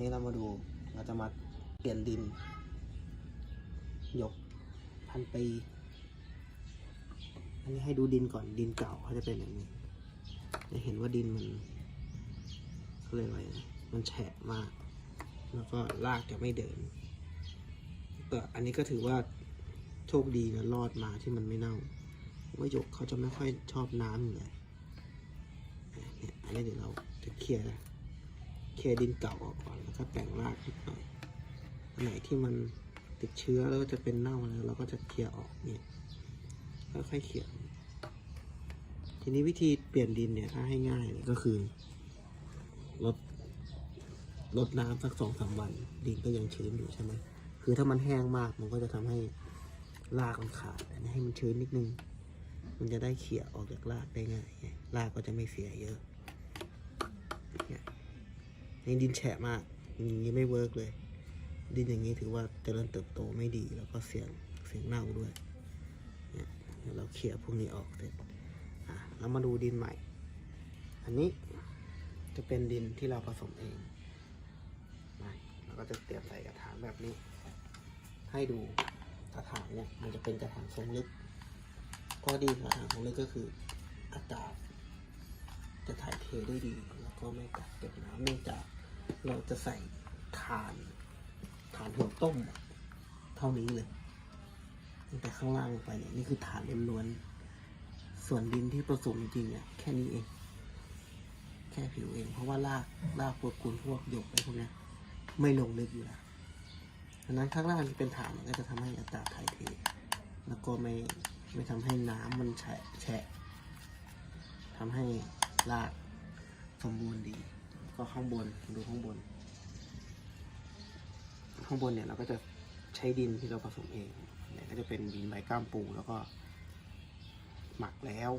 นี้เรามาดูเราจะมาเปลี่ยนดินหยกพันปี อันนี้ให้ดูดินก่อนดินเก่าเขาจะเป็นอย่างนี้ จะเห็นว่าดินมันเขาเรียกอะไรมันแฉะมาก แล้วก็รากจะไม่เดินก็อันนี้ก็ถือว่าโชคดีนะรอดมาที่มันไม่เน่าว่ายกเขาจะไม่ค่อยชอบน้ำอยู่เลยเนี่ยอันนี้เดี๋ยวเราจะเคลียร์เคลียร์ดินเก่าออกก่อน ก็แต่งรากนิดหน่อยอันไหนที่มันติดเชื้อแล้วก็จะเป็นเน่าแล้วเราก็จะเคลียร์ออกเนี่ยค่อยๆเคลียร์ทีนี้วิธีเปลี่ยนดินเนี่ยถ้าให้ง่ายเนี่ยก็คือลดลดน้ำสักสองสามวัน ดินก็ยังชื้นอยู่ใช่ไหมคือถ้ามันแห้งมากมันก็จะทำให้รากมันขาดให้มันชื้นนิดนึง มันจะได้เขี่ยออกจากรากได้ง่ายรากก็จะไม่เสียเยอะเนี่ยนี่ดินแฉะมาก อย่างนี้ไม่เวิร์กเลย ดินอย่างนี้ถือว่าเจริญเติบโตไม่ดีแล้วก็เสี่ยงเสี่ยงเน่าด้วยเนี่ยเดี๋ยราเขี่ยพวกนี้ออกเสร็จอะเรามาดูดินใหม่ อันนี้จะเป็นดินที่เราผสมเองนะเราก็จะเตรียมใส่กระถางแบบนี้ ให้ดูกระถางเนี่ยมันจะเป็นกระถางทรงลึกข้อดีกระถางทรงลึกก็คืออากาศจะถ่ายเทได้ดี แล้วก็ไม่กักเก็บน้ำเนื่องจาก เราจะใส่ถ่านถ่านหัวต้ม เท่านี้เลยตั้งแต่ข้างล่างลงไปเนี่ยนี่คือฐานล้วนๆส่วนดินที่ผสมจริงๆเนี่ยแค่นี้เอง แค่ผิวเอง เพราะว่ารากรากพวกกุนพวกหยกอะไรพวกเนี้ยไม่ลงลึกอยู่แล้วดังนั้นข้างล่างที่เป็นฐานมันก็จะทำให้อากาศถ่ายเทแล้วก็ไม่ไม่ทำให้น้ำมันแฉะแฉะทำให้รากสมบูรณ์ดี ก็ข้างบนดูข้างบน ข้างบนเนี่ยเราก็จะใช้ดินที่เราผสมเองเนี่ยก็จะเป็นดินใบก้ามปูแล้วก็ หมักแล้ว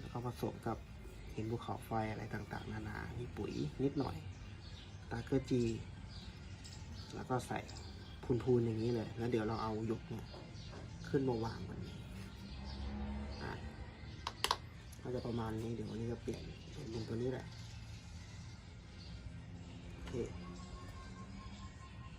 แล้วก็ผสมกับหินภูเขาไฟอะไรต่างๆ นานา มีปุ๋ยนิดหน่อย ตาเกอร์จี แล้วก็ใส่พูนๆอย่างนี้เลย แล้วเดี๋ยวเราเอายกเนี่ยขึ้นมาวางบนนี้อะก็จะประมาณนี้ เดี๋ยววันนี้จะเปลี่ยนเป็นดินตัวนี้แหละ โอเค